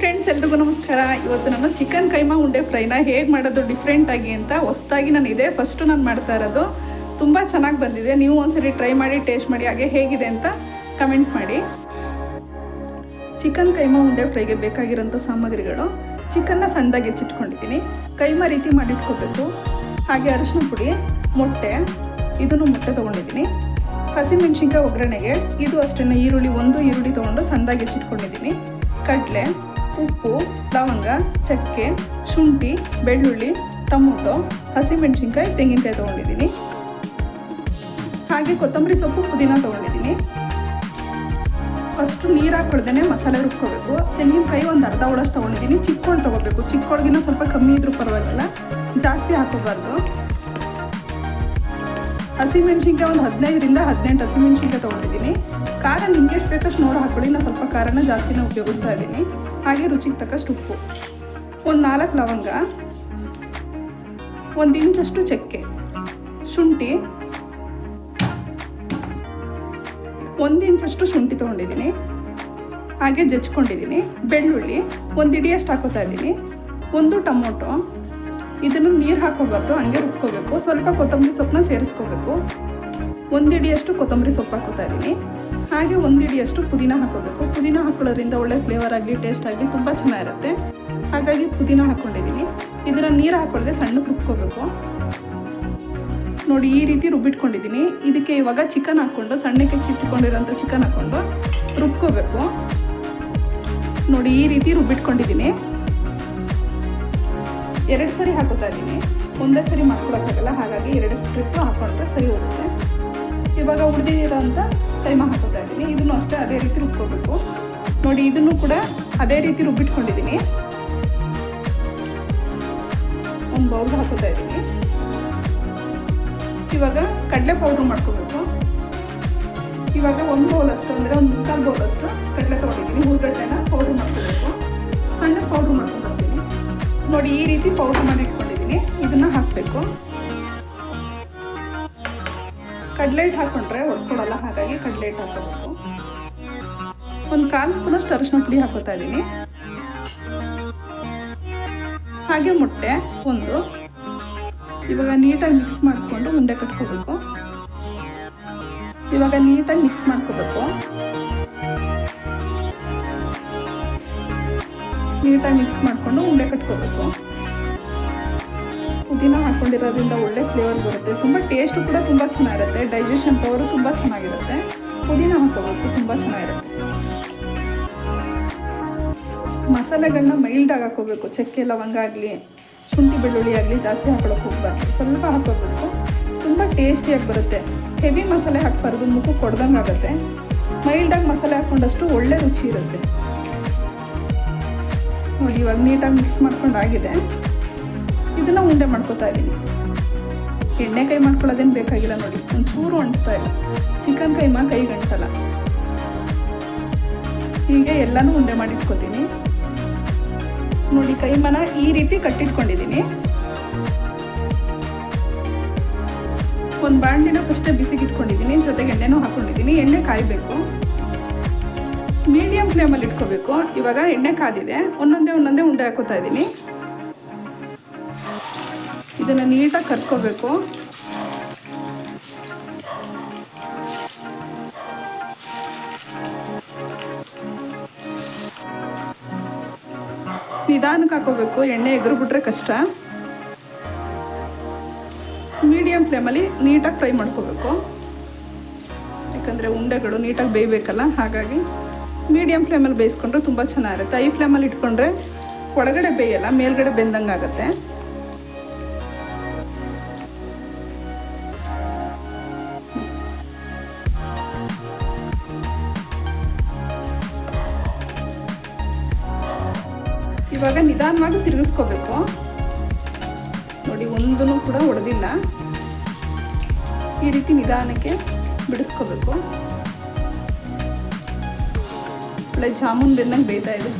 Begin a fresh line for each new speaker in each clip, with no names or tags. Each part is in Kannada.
ಫ್ರೆಂಡ್ಸ್ ಎಲ್ರಿಗೂ ನಮಸ್ಕಾರ. ಇವತ್ತು ನಾನು ಚಿಕನ್ ಕೈಮಾ ಉಂಡೆ ಫ್ರೈನ ಹೇಗೆ ಮಾಡೋದು ಡಿಫ್ರೆಂಟಾಗಿ ಅಂತ ಹೊಸ್ದಾಗಿ ನಾನು ಇದೇ ಫಸ್ಟು ನಾನು ಮಾಡ್ತಾ ಇರೋದು. ತುಂಬ ಚೆನ್ನಾಗಿ ಬಂದಿದೆ. ನೀವು ಒಂದ್ಸರಿ ಟ್ರೈ ಮಾಡಿ ಟೇಸ್ಟ್ ಮಾಡಿ, ಹಾಗೆ ಹೇಗಿದೆ ಅಂತ ಕಮೆಂಟ್ ಮಾಡಿ. ಚಿಕನ್ ಕೈಮಾ ಉಂಡೆ ಫ್ರೈಗೆ ಬೇಕಾಗಿರೋಂಥ ಸಾಮಗ್ರಿಗಳು ಚಿಕನ್ನ ಸಣ್ಣದಾಗಿ ಹೆಚ್ಚಿಟ್ಕೊಂಡಿದ್ದೀನಿ. ಕೈಮಾ ರೀತಿ ಮಾಡಿಟ್ಕೋಬೇಕು. ಹಾಗೆ ಅರಿಶಿನ ಪುಡಿ, ಮೊಟ್ಟೆ, ಇದನ್ನು ಮೊಟ್ಟೆ ತೊಗೊಂಡಿದ್ದೀನಿ. ಹಸಿಮೆಣ್ಸಿನ್ಕಾಯಿ ಒಗ್ಗರಣೆಗೆ ಇದು ಅಷ್ಟೇ ಈರುಳ್ಳಿ, ಒಂದು ಈರುಳ್ಳಿ ತೊಗೊಂಡು ಸಣ್ಣದಾಗಿ ಹೆಚ್ಚಿಟ್ಕೊಂಡಿದ್ದೀನಿ. ಕಡಲೆ ಉಪ್ಪು, ಲವಂಗ, ಚಕ್ಕೆ, ಶುಂಠಿ, ಬೆಳ್ಳುಳ್ಳಿ, ಟೊಮೊಟೊ, ಹಸಿಮೆಣ್ಸಿನ್ಕಾಯಿ, ತೆಂಗಿನಕಾಯಿ ತೊಗೊಂಡಿದ್ದೀನಿ. ಹಾಗೆ ಕೊತ್ತಂಬರಿ ಸೊಪ್ಪು ಪುದೀನ ತೊಗೊಂಡಿದ್ದೀನಿ. ಫಸ್ಟು ನೀರು ಹಾಕೊಳ್ದೇ ಮಸಾಲೆ ರುಬ್ಕೋಬೇಕು. ತೆಂಗಿನಕಾಯಿ ಒಂದು ಅರ್ಧ ಒಳಷ್ಟು ತೊಗೊಂಡಿದ್ದೀನಿ. ಚಿಕ್ಕೋಳು ತೊಗೋಬೇಕು. ಚಿಕ್ಕೋಳಿಗಿನ ಸ್ವಲ್ಪ ಕಮ್ಮಿ ಇದ್ರೂ ಪರವಾಗಿಲ್ಲ. ಜಾಸ್ತಿ ಹಾಕೋಬಾರ್ದು ಹಸಿಮೆಣ್ಸಿನ್ಕಾಯಿ ಒಂದು ಹದಿನೈದರಿಂದ ಹದಿನೆಂಟು ಹಸಿಮೆಣ್ಸಿನ್ಕಾಯಿ ತೊಗೊಂಡಿದ್ದೀನಿ. ಖಾರ ನಿಮ್ಗೆ ಎಷ್ಟು ಬೇಕಷ್ಟು ನೋಡಿ ಹಾಕೊಳ್ಳಿ ನಾನು ಸ್ವಲ್ಪ ಖಾರನ ಜಾಸ್ತಿನೇ ಉಪಯೋಗಿಸ್ತಾ ಇದ್ದೀನಿ. ಹಾಗೆ ರುಚಿಗೆ ತಕ್ಕಷ್ಟು ಉಪ್ಪು. ಒಂದು ನಾಲ್ಕು ಲವಂಗ. ಒಂದು ಇಂಚಷ್ಟು ಚಕ್ಕೆ. ಶುಂಠಿ. ಒಂದು ಇಂಚಷ್ಟು ಶುಂಠಿ ತೊಗೊಂಡಿದ್ದೀನಿ. ಹಾಗೆ ಜಜ್ಕೊಂಡಿದ್ದೀನಿ. ಬೆಳ್ಳುಳ್ಳಿ. ಒಂದು ಇಡಿಯಷ್ಟು ಹಾಕೋತಾ ಇದ್ದೀನಿ. ಒಂದು ಟೊಮೊಟೊ. ಇದನ್ನು ನೀರು ಹಾಕೋಬಾರ್ದು, ಹಂಗೆ ರುಬ್ಕೋಬೇಕು. ಸ್ವಲ್ಪ ಕೊತ್ತಂಬರಿ ಸೊಪ್ಪನ್ನ ಸೇರಿಸ್ಕೋಬೇಕು. ಒಂದು ಇಡಿಯಷ್ಟು ಕೊತ್ತಂಬರಿ ಸೊಪ್ಪು ಹಾಕೋತಾ ಇದ್ದೀನಿ. ಹಾಗೆ ಒಂದು ಇಡಿಯಷ್ಟು ಪುದೀನ ಹಾಕೋಬೇಕು. ಪುದೀನ ಹಾಕೊಳ್ಳೋದ್ರಿಂದ ಒಳ್ಳೆ ಫ್ಲೇವರ್ ಆಗಲಿ ಟೇಸ್ಟ್ ಆಗಲಿ ತುಂಬ ಚೆನ್ನಾಗಿರುತ್ತೆ. ಹಾಗಾಗಿ ಪುದೀನ ಹಾಕ್ಕೊಂಡಿದ್ದೀನಿ ಇದನ್ನು ನೀರು ಹಾಕೊಳ್ಳದೆ ಸಣ್ಣ ರುಬ್ಕೋಬೇಕು. ನೋಡಿ, ಈ ರೀತಿ ರುಬ್ಬಿಟ್ಕೊಂಡಿದ್ದೀನಿ. ಇದಕ್ಕೆ ಇವಾಗ ಚಿಕನ್ ಹಾಕ್ಕೊಂಡು, ಸಣ್ಣಕ್ಕೆ ಚಿಟ್ಕೊಂಡಿರೋಂಥ ಚಿಕನ್ ಹಾಕ್ಕೊಂಡು ರುಬ್ಕೋಬೇಕು. ನೋಡಿ, ಈ ರೀತಿ ರುಬ್ಬಿಟ್ಕೊಂಡಿದ್ದೀನಿ. ಎರಡು ಸರಿ ಹಾಕೋತಾ ಇದ್ದೀನಿ. ಒಂದೇ ಸರಿ ಮಾಡ್ಕೊಳಕ್ಕಾಗಲ್ಲ, ಹಾಗಾಗಿ ಎರಡು ಟ್ರಿಪ್ಪು ಹಾಕೊಂಡ್ರೆ ಸರಿ ಹೋಗುತ್ತೆ. ಇವಾಗ ಉಳಿದಿರೋಂಥ ಕೈಮ ಹಾಕೋತಾ ಇದ್ದೀನಿ. ಇದನ್ನು ಅಷ್ಟೇ ಅದೇ ರೀತಿ ರುಬ್ಕೋಬೇಕು. ನೋಡಿ, ಇದನ್ನು ಕೂಡ ಅದೇ ರೀತಿ ರುಬ್ಬಿಟ್ಕೊಂಡಿದ್ದೀನಿ. ಒಂದು ಬೌಲ್ ಹಾಕೋತಾ ಇದ್ದೀನಿ. ಇವಾಗ ಕಡಲೆ ಪೌಡ್ರ್ ಮಾಡ್ಕೋಬೇಕು. ಇವಾಗ ಒಂದು ಬೌಲ್ ಅಷ್ಟು, ಅಂದರೆ ಒಂದು ಮುಕ್ಕಾಲು ಬೌಲ್ ಅಷ್ಟು ಕಡಲೆ ತೊಗೊಂಡಿದ್ದೀನಿ. ಹುರ್ಗಡ್ಲೆನ ಪೌಡ್ರ್ ಮಾಡ್ಕೋಬೇಕು. ಸಣ್ಣ ಪೌಡ್ರ್ ಮಾಡ್ಕೊಂಡ್ಬರ್ತೀನಿ ನೋಡಿ, ಈ ರೀತಿ ಪೌಡರ್ ಮಾಡಿ ಇಟ್ಕೊಂಡಿದ್ದೀನಿ. ಇದನ್ನು ಹಾಕಬೇಕು. ಕಡಲೆ ಹಿಟ್ಟು ಹಾಕೊಂಡ್ರೆ ಒಡ್ಕೊಡಲ್ಲ ಹಾಗಾಗಿ ಕಡಲೆ ಹಿಟ್ಟು ಹಾಕೋಬೇಕು ಒಂದು ಕಾಲು ಸ್ಪೂನಷ್ಟು ಅರಿಶಿನ ಪುಡಿ ಹಾಕೋತಾ ಇದ್ದೀನಿ. ಹಾಗೆ ಮೊಟ್ಟೆ ಒಂದು. ಇವಾಗ ನೀಟಾಗಿ ಮಿಕ್ಸ್ ಮಾಡಿಕೊಂಡು ಉಂಡೆ ಕಟ್ಕೋಬೇಕು. ಇವಾಗ ನೀಟಾಗಿ ಮಿಕ್ಸ್ ಮಾಡ್ಕೋಬೇಕು. ನೀಟಾಗಿ ಮಿಕ್ಸ್ ಮಾಡಿಕೊಂಡು ಉಂಡೆ ಕಟ್ಕೋಬೇಕು. ಪುದೀನ ಹಾಕ್ಕೊಂಡಿರೋದ್ರಿಂದ ಒಳ್ಳೆ ಫ್ಲೇವರ್ ಬರುತ್ತೆ. ತುಂಬ ಟೇಸ್ಟು ಕೂಡ ತುಂಬ ಚೆನ್ನಾಗಿರುತ್ತೆ. ಡೈಜೆಷನ್ ಪವರು ತುಂಬ ಚೆನ್ನಾಗಿರುತ್ತೆ. ಪುದೀನ ಹಾಕೋಬೇಕು ತುಂಬ ಚೆನ್ನಾಗಿರುತ್ತೆ. ಮಸಾಲೆಗಳನ್ನ ಮೈಲ್ಡಾಗಿ ಹಾಕೋಬೇಕು. ಚಕ್ಕೆ, ಲವಂಗ ಆಗಲಿ, ಶುಂಠಿ ಬೆಳ್ಳುಳ್ಳಿ ಆಗಲಿ ಜಾಸ್ತಿ ಹಾಕೊಳ್ಳೋಕೆ ಹೋಗ್ಬಾರ್ದು. ಸ್ವಲ್ಪ ಹಾಕೋಬೇಕು. ತುಂಬ ಟೇಸ್ಟಿಯಾಗಿ ಬರುತ್ತೆ. ಹೆವಿ ಮಸಾಲೆ ಹಾಕ್ಬಾರ್ದು. ಮುಖಕ್ಕೆ ಕೊಡ್ದಂಗೆ ಆಗುತ್ತೆ ಮೈಲ್ಡಾಗಿ ಮಸಾಲೆ ಹಾಕ್ಕೊಂಡಷ್ಟು ಒಳ್ಳೆ ರುಚಿ ಇರುತ್ತೆ. ನೋಡಿ, ಇವಾಗ ನೀಟಾಗಿ ಮಿಕ್ಸ್ ಮಾಡ್ಕೊಂಡು ಆಗಿದೆ ಇದನ್ನು ಉಂಡೆ ಮಾಡ್ಕೋತಾ ಇದ್ದೀನಿ ಎಣ್ಣೆ ಕೈ ಮಾಡ್ಕೊಳ್ಳೋದೇನು ಬೇಕಾಗಿಲ್ಲ ನೋಡಿ. ಒಂದು ಚೂರು ಅಂಟ್ತಾ ಇಲ್ಲ ಚಿಕನ್ ಕೈಮಾ ಕೈ ಗಂಟಲ್ಲ ಹೀಗೆ ಎಲ್ಲನೂ ಉಂಡೆ ಮಾಡಿ ಇಟ್ಕೋತೀನಿ ನೋಡಿ ಕೈಮನ ಈ ರೀತಿ ಕಟ್ಟಿಟ್ಕೊಂಡಿದ್ದೀನಿ ಒಂದು ಬಾಣಲಿನ ಫಸ್ಟೇ ಬಿಸಿಗೆ ಇಟ್ಕೊಂಡಿದ್ದೀನಿ ಜೊತೆಗೆ ಎಣ್ಣೆನೂ ಹಾಕ್ಕೊಂಡಿದ್ದೀನಿ ಎಣ್ಣೆ ಕಾಯಬೇಕು. ಮೀಡಿಯಂ ಫ್ಲೇಮಲ್ಲಿ ಇಟ್ಕೋಬೇಕು. ಇವಾಗ ಎಣ್ಣೆ ಕಾದಿದೆ. ಒಂದೊಂದೇ ಒಂದೊಂದೇ ಉಂಡೆ ಹಾಕೋತಾ ಇದ್ದೀನಿ. ಇದನ್ನು ನೀಟಾಗಿ ಕರ್ಕೋಬೇಕು. ನಿಧಾನಕ್ಕೆ ಹಾಕೋಬೇಕು. ಎಣ್ಣೆ ಎಗರು ಬಿಟ್ರೆ ಕಷ್ಟ ಮೀಡಿಯಂ ಫ್ಲೇಮಲ್ಲಿ ನೀಟಾಗಿ ಫ್ರೈ ಮಾಡ್ಕೋಬೇಕು. ಯಾಕಂದರೆ ಉಂಡೆಗಳು ನೀಟಾಗಿ ಬೇಯಬೇಕಲ್ಲ, ಹಾಗಾಗಿ. ಮೀಡಿಯಂ ಫ್ಲೇಮಲ್ಲಿ ಬೇಯಿಸ್ಕೊಂಡ್ರೆ ತುಂಬ ಚೆನ್ನಾಗಿರುತ್ತೆ. ಐ ಫ್ಲೇಮಲ್ಲಿ ಇಟ್ಕೊಂಡ್ರೆ ಒಳಗಡೆ ಬೇಯಲ್ಲ, ಮೇಲ್ಗಡೆ ಬೆಂದಂಗೆ ಆಗುತ್ತೆ. ಇವಾಗ ನಿಧಾನವಾಗಿ ತಿರುಗಿಸ್ಕೋಬೇಕು. ನೋಡಿ ಒಂದೂ ಕೂಡ ಹೊಡೆದಿಲ್ಲ ಈ ರೀತಿ ನಿಧಾನಕ್ಕೆ ಬಿಡಿಸ್ಕೋಬೇಕು. ಒಳ್ಳೆ ಜಾಮೂನ್ ಬೆಂದಂಗೆ ಬೇಯ್ತಾ ಇದೆ.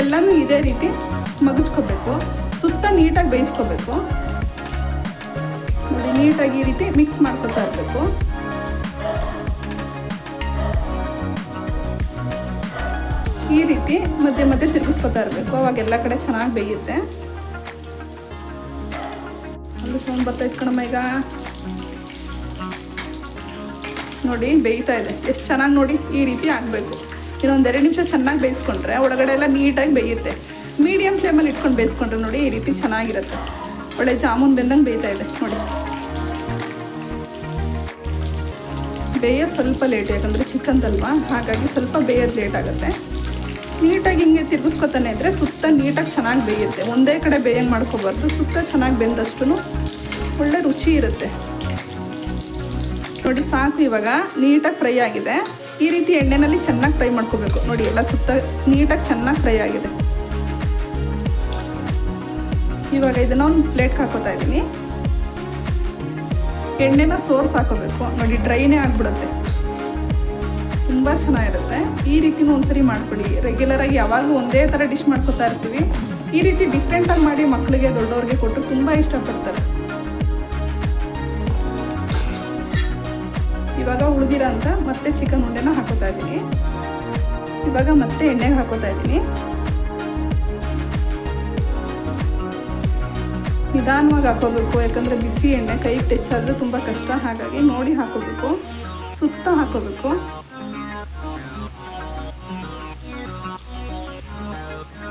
ಎಲ್ಲನೂ ಇದೇ ರೀತಿ ಮಗಚ್ಕೋಬೇಕು ಸುತ್ತ ನೀಟಾಗಿ ಬೇಯಿಸ್ಕೋಬೇಕು. ನೋಡಿ, ನೀಟಾಗಿ ಈ ರೀತಿ ಮಿಕ್ಸ್ ಮಾಡ್ಕೊತಾ ಇರಬೇಕು. ಈ ರೀತಿ ಮಧ್ಯೆ ಮಧ್ಯೆ ತಿರುಗಿಸ್ಕೊತಾ ಇರಬೇಕು. ಅವಾಗ ಎಲ್ಲ ಕಡೆ ಚೆನ್ನಾಗಿ ಬೇಯುತ್ತೆ. ಸೌಂಡ್ ಬರ್ತಾ ಕಣಮ್ಮ ಈಗ. ನೋಡಿ ಬೇಯ್ತಾ ಇದೆ. ಎಷ್ಟು ಚೆನ್ನಾಗಿ ನೋಡಿ ಈ ರೀತಿ ಆಗಬೇಕು. ಇನ್ನೊಂದು ಎರಡು ನಿಮಿಷ ಚೆನ್ನಾಗಿ ಬೇಯಿಸ್ಕೊಂಡ್ರೆ ಒಳಗಡೆ ಎಲ್ಲ ನೀಟಾಗಿ ಬೇಯುತ್ತೆ. ಮೀಡಿಯಮ್ ಫ್ಲೇಮಲ್ಲಿ ಇಟ್ಕೊಂಡು ಬೇಯಿಸ್ಕೊಂಡ್ರೆ ನೋಡಿ ಈ ರೀತಿ ಚೆನ್ನಾಗಿರುತ್ತೆ. ಒಳ್ಳೆ ಜಾಮೂನ್ ಬೆಂದಂಗೆ ಬೇಯ್ತಾ ಇದೆ, ನೋಡಿ. ಬೇಯ ಸ್ವಲ್ಪ ಲೇಟ್ ಯಾಕಂದರೆ ಚಿಕನ್ದಲ್ವಾ ಹಾಗಾಗಿ ಸ್ವಲ್ಪ ಬೇಯೋದು ಲೇಟ್ ಆಗುತ್ತೆ. ನೀಟಾಗಿ ಹಿಂಗೆ ತಿರುಗಿಸ್ಕೊತಾನೆ ಇದ್ದರೆ ಸುತ್ತ ನೀಟಾಗಿ ಚೆನ್ನಾಗಿ ಬೇಯುತ್ತೆ. ಒಂದೇ ಕಡೆ ಬೇಯಂಗೆ ಮಾಡ್ಕೋಬಾರ್ದು. ಸುತ್ತ ಚೆನ್ನಾಗಿ ಬೆಂದಷ್ಟು ಒಳ್ಳೆ ರುಚಿ ಇರುತ್ತೆ. ನೋಡಿ ಸಾಕು, ಇವಾಗ ನೀಟಾಗಿ ಫ್ರೈ ಆಗಿದೆ. ಈ ರೀತಿ ಎಣ್ಣೆನಲ್ಲಿ ಚೆನ್ನಾಗಿ ಫ್ರೈ ಮಾಡ್ಕೋಬೇಕು. ನೋಡಿ, ಎಲ್ಲ ಸುತ್ತ ನೀಟಾಗಿ ಚೆನ್ನಾಗಿ ಫ್ರೈ ಆಗಿದೆ. ಇವಾಗ ಇದನ್ನ ಒಂದು ಪ್ಲೇಟ್ಗೆ ಹಾಕೋತಾ ಇದ್ದೀನಿ. ಎಣ್ಣೆನ ಸೋರ್ಸ್ ಹಾಕೋಬೇಕು. ನೋಡಿ, ಡ್ರೈನೇ ಆಗಿಬಿಡುತ್ತೆ. ತುಂಬ ಚೆನ್ನಾಗಿರುತ್ತೆ. ಈ ರೀತಿನೂ ಒಂದ್ಸರಿ ಮಾಡ್ಕೊಡಿ ರೆಗ್ಯುಲರಾಗಿ ಯಾವಾಗಲೂ ಒಂದೇ ಥರ ಡಿಶ್ ಮಾಡ್ಕೊತಾ ಇರ್ತೀವಿ. ಈ ರೀತಿ ಡಿಫ್ರೆಂಟಾಗಿ ಮಾಡಿ ಮಕ್ಕಳಿಗೆ, ದೊಡ್ಡವ್ರಿಗೆ ಕೊಟ್ಟು ತುಂಬ ಇಷ್ಟಪಡ್ತಾರೆ. ಇವಾಗ ಉಳಿದಿರೋ ಅಂತ ಮತ್ತೆ ಚಿಕನ್ ಉಂಡೆನ ಹಾಕೋತಾ ಇದ್ದೀನಿ. ಇವಾಗ ಮತ್ತೆ ಎಣ್ಣೆಗೆ ಹಾಕೋತಾ ಇದ್ದೀನಿ. ನಿಧಾನವಾಗಿ ಹಾಕೋಬೇಕು, ಯಾಕಂದರೆ ಬಿಸಿ ಎಣ್ಣೆ, ಕೈಗೆ ಟಚ್ ಆದರೆ ತುಂಬ ಕಷ್ಟ. ಹಾಗಾಗಿ ನೋಡಿ ಹಾಕೋಬೇಕು, ಸುತ್ತ ಹಾಕೋಬೇಕು.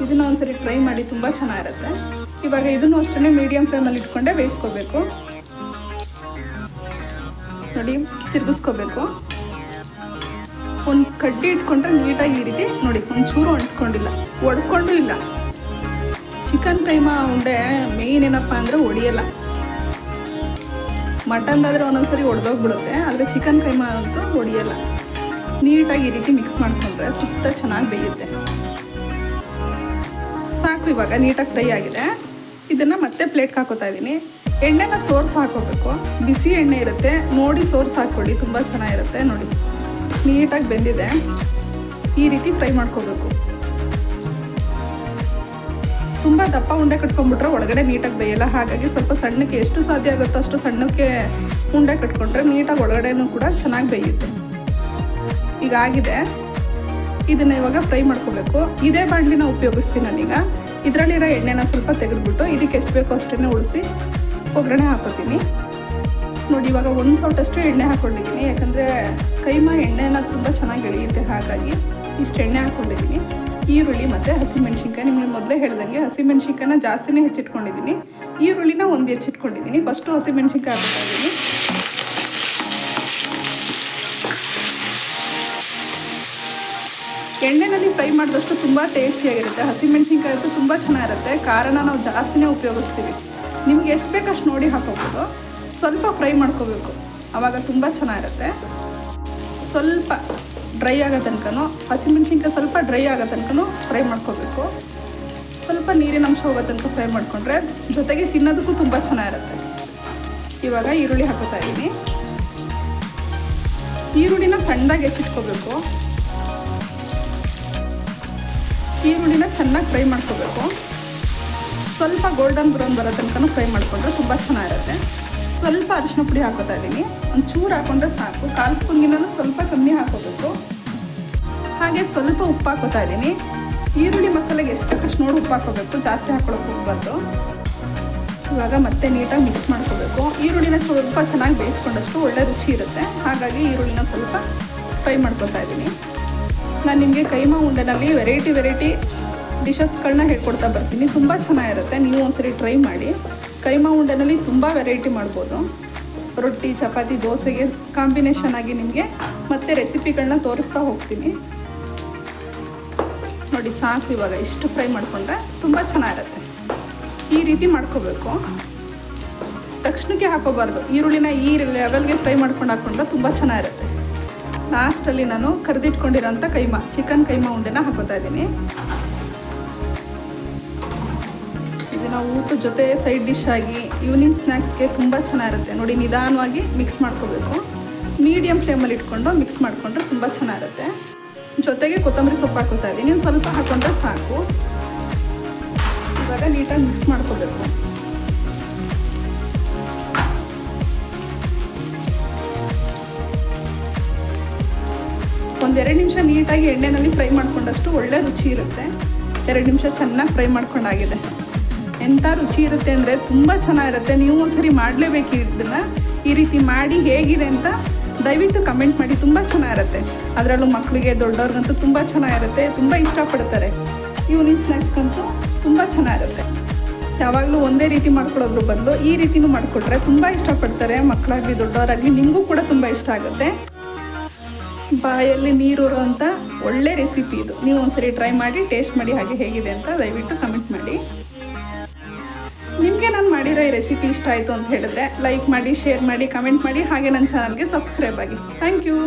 ಇದನ್ನ ಒಂದ್ಸರಿ ಟ್ರೈ ಮಾಡಿ ತುಂಬ ಚೆನ್ನಾಗಿರುತ್ತೆ. ಇವಾಗ ಇದನ್ನು ಅಷ್ಟೇ ಮೀಡಿಯಂ ಫ್ಲೇಮಲ್ಲಿ ಇಟ್ಕೊಂಡೆ ಬೇಯಿಸ್ಕೋಬೇಕು. ನೋಡಿ, ತಿರುಗಿಸ್ಕೋಬೇಕು. ಒಂದು ಕಡ್ಡಿ ಇಟ್ಕೊಂಡ್ರೆ ನೀಟಾಗಿ ಈ ರೀತಿ ನೋಡಿ, ಒಂಚೂರು ಅಂಟ್ಕೊಂಡಿಲ್ಲ ಒಡ್ಕೊಂಡು ಇಲ್ಲ. ಚಿಕನ್ ಕೈಮಾ ಉಂಡೆ ಮೇಯ್ನ್ ಏನಪ್ಪ ಅಂದರೆ ಒಡಿಯಲ್ಲ. ಮಟನ್ದಾದರೆ ಒಂದೊಂದ್ಸರಿ ಒಡೆದೋಗ್ಬಿಡುತ್ತೆ, ಆದರೆ ಚಿಕನ್ ಕೈಮಾ ಅಂತೂ ಒಡಿಯಲ್ಲ. ನೀಟಾಗಿ ಈ ರೀತಿ ಮಿಕ್ಸ್ ಮಾಡಿಕೊಂಡ್ರೆ ಸುತ್ತ ಚೆನ್ನಾಗಿ ಬೇಯುತ್ತೆ. ಸಾಕು ಇವಾಗ, ನೀಟಾಗಿ ಫ್ರೈ ಆಗಿದೆ. ಇದನ್ನು ಮತ್ತೆ ಪ್ಲೇಟ್ಗೆ ಹಾಕೋತಾ ಇದ್ದೀನಿ ಎಣ್ಣೆನ ಸೋರ್ಸ್ ಹಾಕೋಬೇಕು. ಬಿಸಿ ಎಣ್ಣೆ ಇರುತ್ತೆ. ನೋಡಿ ಸೋರ್ಸ್ ಹಾಕ್ಕೊಳ್ಳಿ. ತುಂಬ ಚೆನ್ನಾಗಿರುತ್ತೆ ನೋಡಿ. ನೀಟಾಗಿ ಬೆಂದಿದೆ. ಈ ರೀತಿ ಫ್ರೈ ಮಾಡ್ಕೋಬೇಕು. ತುಂಬ ದಪ್ಪ ಉಂಡೆ ಕಟ್ಕೊಂಡ್ಬಿಟ್ರೆ ಒಳಗಡೆ ನೀಟಾಗಿ ಬೇಯಲ್ಲ. ಹಾಗಾಗಿ ಸ್ವಲ್ಪ ಸಣ್ಣಕ್ಕೆ ಎಷ್ಟು ಸಾಧ್ಯ ಆಗುತ್ತೋ ಅಷ್ಟು ಸಣ್ಣಕ್ಕೆ ಉಂಡೆ ಕಟ್ಕೊಂಡ್ರೆ ನೀಟಾಗಿ ಒಳಗಡೆನೂ ಕೂಡ ಚೆನ್ನಾಗಿ ಬೇಯುತ್ತೆ. ಈಗ ಆಗಿದೆ. ಇದನ್ನ ಇವಾಗ ಫ್ರೈ ಮಾಡ್ಕೋಬೇಕು. ಇದೇ ಬಾಣಲಿನ ಉಪಯೋಗಿಸ್ತೀನಿ ನಾನೀಗ. ಇದರಲ್ಲಿರೋ ಎಣ್ಣೆನ ಸ್ವಲ್ಪ ತೆಗೆದುಬಿಟ್ಟು ಇದಕ್ಕೆ ಎಷ್ಟು ಬೇಕೋ ಅಷ್ಟನ್ನೇ ಉಳಿಸಿ ಒಗ್ಗರಣೆ ಹಾಕೋತೀನಿ ನೋಡಿ, ಇವಾಗ ಒಂದು ಸೌಟಷ್ಟು ಎಣ್ಣೆ ಹಾಕ್ಕೊಂಡಿದ್ದೀನಿ ಯಾಕಂದರೆ ಕೈಮ ಎಣ್ಣೆನ ತುಂಬ ಚೆನ್ನಾಗಿ ಎಳೆಯುತ್ತೆ. ಹಾಗಾಗಿ ಇಷ್ಟು ಎಣ್ಣೆ ಹಾಕ್ಕೊಂಡಿದ್ದೀನಿ ಈರುಳ್ಳಿ ಮತ್ತು ಹಸಿಮೆಣ್ಸಿನ್ಕಾಯಿ. ನಿಮಗೆ ಮೊದಲೇ ಹೇಳ್ದಂಗೆ ಹಸಿಮೆಣ್ಸಿನ್ಕಾಯಿನ ಜಾಸ್ತಿನೇ ಹೆಚ್ಚಿಟ್ಕೊಂಡಿದ್ದೀನಿ. ಈರುಳ್ಳಿನ ಒಂದು ಹೆಚ್ಚಿಟ್ಕೊಂಡಿದ್ದೀನಿ. ಫಸ್ಟು ಹಸಿಮೆಣ್ಸಿನ್ಕಾಯಿ ಹಾಕ್ಕೊಂಡಿದ್ದೀನಿ ಎಣ್ಣೆನಲ್ಲಿ ಫ್ರೈ ಮಾಡಿದಷ್ಟು ತುಂಬ ಟೇಸ್ಟಿಯಾಗಿರುತ್ತೆ. ಹಸಿಮೆಣ್ಸಿನ್ಕಾಯಿ ಅಂತೂ ತುಂಬ ಚೆನ್ನಾಗಿರುತ್ತೆ. ಕಾರಣ ನಾವು ಜಾಸ್ತಿನೇ ಉಪಯೋಗಿಸ್ತೀವಿ. ನಿಮ್ಗೆ ಎಷ್ಟು ಬೇಕು ಅಷ್ಟು ನೋಡಿ ಹಾಕೋಬೋದು. ಸ್ವಲ್ಪ ಫ್ರೈ ಮಾಡ್ಕೋಬೇಕು. ಆವಾಗ ತುಂಬ ಚೆನ್ನಾಗಿರುತ್ತೆ. ಸ್ವಲ್ಪ ಡ್ರೈ ಆಗೋ ತನಕನೂ, ಹಸಿಮೆಣ್ಸಿನ್ಕಾಯಿ ಸ್ವಲ್ಪ ಡ್ರೈ ಆಗೋ ತನಕನೂ ಫ್ರೈ ಮಾಡ್ಕೋಬೇಕು. ಸ್ವಲ್ಪ ನೀರಿನ ಅಂಶ ಹೋಗೋ ತನಕ ಫ್ರೈ ಮಾಡಿಕೊಂಡ್ರೆ ಜೊತೆಗೆ ತಿನ್ನೋದಕ್ಕೂ ತುಂಬ ಚೆನ್ನಾಗಿರುತ್ತೆ. ಇವಾಗ ಈರುಳ್ಳಿ ಹಾಕೋತಾ ಇದ್ದೀನಿ. ಈರುಳ್ಳಿನ ಸಣ್ಣದಾಗಿ ಹೆಚ್ಚಿಟ್ಕೋಬೇಕು. ಈರುಳ್ಳಿನ ಚೆನ್ನಾಗಿ ಫ್ರೈ ಮಾಡ್ಕೋಬೇಕು. ಸ್ವಲ್ಪ ಗೋಲ್ಡನ್ ಬ್ರೌನ್ ಬರೋ ತನಕ ಫ್ರೈ ಮಾಡಿಕೊಂಡ್ರೆ ತುಂಬ ಚೆನ್ನಾಗಿರುತ್ತೆ. ಸ್ವಲ್ಪ ಅರಿಶಿನ ಪುಡಿ ಹಾಕೋತಾ ಇದ್ದೀನಿ. ಒಂದು ಚೂರು ಹಾಕೊಂಡ್ರೆ ಸಾಕು. ಕಾಲು ಸ್ಪೂನ್ಗಿನೂ ಸ್ವಲ್ಪ ಕಮ್ಮಿ ಹಾಕೋಬೇಕು. ಹಾಗೆ ಸ್ವಲ್ಪ ಉಪ್ಪು ಹಾಕೋತಾ ಇದ್ದೀನಿ. ಈರುಳ್ಳಿ ಮಸಾಲೆಗೆ ಎಷ್ಟು ಬೇಕಷ್ಟು ನೋಡಿ ಉಪ್ಪು ಹಾಕೋಬೇಕು. ಜಾಸ್ತಿ ಹಾಕೊಳ್ಳೋಕೆ ಹೋಗ್ಬಾರ್ದು. ಇವಾಗ ಮತ್ತೆ ನೀಟಾಗಿ ಮಿಕ್ಸ್ ಮಾಡ್ಕೋಬೇಕು. ಈರುಳ್ಳಿನ ಸ್ವಲ್ಪ ಚೆನ್ನಾಗಿ ಬೇಯಿಸ್ಕೊಂಡಷ್ಟು ಒಳ್ಳೆ ರುಚಿ ಇರುತ್ತೆ. ಹಾಗಾಗಿ ಈರುಳ್ಳಿನ ಸ್ವಲ್ಪ ಫ್ರೈ ಮಾಡ್ಕೊತಾ ಇದ್ದೀನಿ. ನಾನು ನಿಮಗೆ ಕೈಮಾ ಉಂಡೆನಲ್ಲಿ ವೆರೈಟಿ ವೆರೈಟಿ ಡಿಶಸ್ಗಳನ್ನ ಹೇಳ್ಕೊಡ್ತಾ ಬರ್ತೀನಿ. ತುಂಬ ಚೆನ್ನಾಗಿರುತ್ತೆ. ನೀವು ಒಂದ್ಸರಿ ಟ್ರೈ ಮಾಡಿ. ಕೈಮಾ ಉಂಡೆನಲ್ಲಿ ತುಂಬ ವೆರೈಟಿ ಮಾಡ್ಬೋದು. ರೊಟ್ಟಿ, ಚಪಾತಿ, ದೋಸೆಗೆ ಕಾಂಬಿನೇಷನ್ ಆಗಿ ನಿಮಗೆ ಮತ್ತೆ ರೆಸಿಪಿಗಳನ್ನ ತೋರಿಸ್ತಾ ಹೋಗ್ತೀನಿ. ನೋಡಿ, ಸಾಕು ಇವಾಗ. ಇಷ್ಟು ಫ್ರೈ ಮಾಡಿಕೊಂಡ್ರೆ ತುಂಬ ಚೆನ್ನಾಗಿರುತ್ತೆ. ಈ ರೀತಿ ಮಾಡ್ಕೋಬೇಕು. ತಕ್ಷಣಕ್ಕೆ ಹಾಕೋಬಾರ್ದು. ಈರುಳ್ಳಿನ ಈ ಲೆವೆಲ್ಗೆ ಫ್ರೈ ಮಾಡ್ಕೊಂಡು ಹಾಕೊಂಡ್ರೆ ತುಂಬ ಚೆನ್ನಾಗಿರುತ್ತೆ. ಲಾಸ್ಟಲ್ಲಿ ನಾನು ಕರೆದಿಟ್ಕೊಂಡಿರೋಂಥ ಕೈಮಾ ಚಿಕನ್ ಕೈಮಾ ಉಂಡೆನ ಹಾಕೋತಾ ಇದ್ದೀನಿ. ಊಟದ ಜೊತೆ ಸೈಡ್ ಡಿಶ್ ಆಗಿ ಈವ್ನಿಂಗ್ ಸ್ನ್ಯಾಕ್ಸ್ಗೆ ತುಂಬ ಚೆನ್ನಾಗಿರುತ್ತೆ. ನೋಡಿ, ನಿಧಾನವಾಗಿ ಮಿಕ್ಸ್ ಮಾಡ್ಕೋಬೇಕು. ಮೀಡಿಯಮ್ ಫ್ಲೇಮಲ್ಲಿ ಇಟ್ಕೊಂಡು ಮಿಕ್ಸ್ ಮಾಡಿಕೊಂಡ್ರೆ ತುಂಬ ಚೆನ್ನಾಗಿರುತ್ತೆ. ಜೊತೆಗೆ ಕೊತ್ತಂಬರಿ ಸೊಪ್ಪು ಹಾಕೋತಾ ಇದ್ದೀನಿ. ಒಂದು ಸ್ವಲ್ಪ ಹಾಕೊಂಡ್ರೆ ಸಾಕು. ಇವಾಗ ನೀಟಾಗಿ ಮಿಕ್ಸ್ ಮಾಡ್ಕೋಬೇಕು. ಒಂದೆರಡು ನಿಮಿಷ ನೀಟಾಗಿ ಎಣ್ಣೆನಲ್ಲಿ ಫ್ರೈ ಮಾಡ್ಕೊಂಡಷ್ಟು ಒಳ್ಳೆ ರುಚಿ ಇರುತ್ತೆ. ಎರಡು ನಿಮಿಷ ಚೆನ್ನಾಗಿ ಫ್ರೈ ಮಾಡ್ಕೊಂಡಾಗಿದೆ. ಎಂಥ ರುಚಿ ಇರುತ್ತೆ ಅಂದರೆ ತುಂಬ ಚೆನ್ನಾಗಿರುತ್ತೆ. ನೀವು ಒಂದ್ಸರಿ ಮಾಡಲೇಬೇಕು ಇದನ್ನು. ಈ ರೀತಿ ಮಾಡಿ ಹೇಗಿದೆ ಅಂತ ದಯವಿಟ್ಟು ಕಮೆಂಟ್ ಮಾಡಿ. ತುಂಬ ಚೆನ್ನಾಗಿರುತ್ತೆ. ಅದರಲ್ಲೂ ಮಕ್ಕಳಿಗೆ ದೊಡ್ಡವ್ರಿಗಂತೂ ತುಂಬ ಚೆನ್ನಾಗಿರುತ್ತೆ. ತುಂಬ ಇಷ್ಟಪಡ್ತಾರೆ. ಇವ್ನಿಂಗ್ ಸ್ನ್ಯಾಕ್ಸ್ಗಂತೂ ತುಂಬ ಚೆನ್ನಾಗಿರುತ್ತೆ. ಯಾವಾಗಲೂ ಒಂದೇ ರೀತಿ ಮಾಡ್ಕೊಳ್ಳೋದ್ರ ಬದಲು ಈ ರೀತಿನೂ ಮಾಡಿಕೊಟ್ರೆ ತುಂಬ ಇಷ್ಟಪಡ್ತಾರೆ. ಮಕ್ಕಳಾಗಲಿ ದೊಡ್ಡವರಾಗಲಿ ನಿಮಗೂ ಕೂಡ ತುಂಬ ಇಷ್ಟ ಆಗುತ್ತೆ. ಬಾಯಲ್ಲಿ ನೀರು ಅಂತ ಒಳ್ಳೆ ರೆಸಿಪಿ ಇದು. ನೀವು ಒಂದ್ಸರಿ ಟ್ರೈ ಮಾಡಿ ಟೇಸ್ಟ್ ಮಾಡಿ ಹಾಗೆ ಹೇಗಿದೆ ಅಂತ ದಯವಿಟ್ಟು ಕಮೆಂಟ್ ಮಾಡಿ. ನಿಮಗೆ ನಾನು ಮಾಡಿರೋ ಈ ರೆಸಿಪಿ ಇಷ್ಟ ಆಯಿತು ಅಂತ ಹೇಳಿದ್ರೆ ಲೈಕ್ ಮಾಡಿ ಶೇರ್ ಮಾಡಿ ಕಮೆಂಟ್ ಮಾಡಿ, ಹಾಗೆ ನನ್ನ ಚಾನಲ್ಗೆ ಸಬ್ಸ್ಕ್ರೈಬ್ ಆಗಿ. Thank you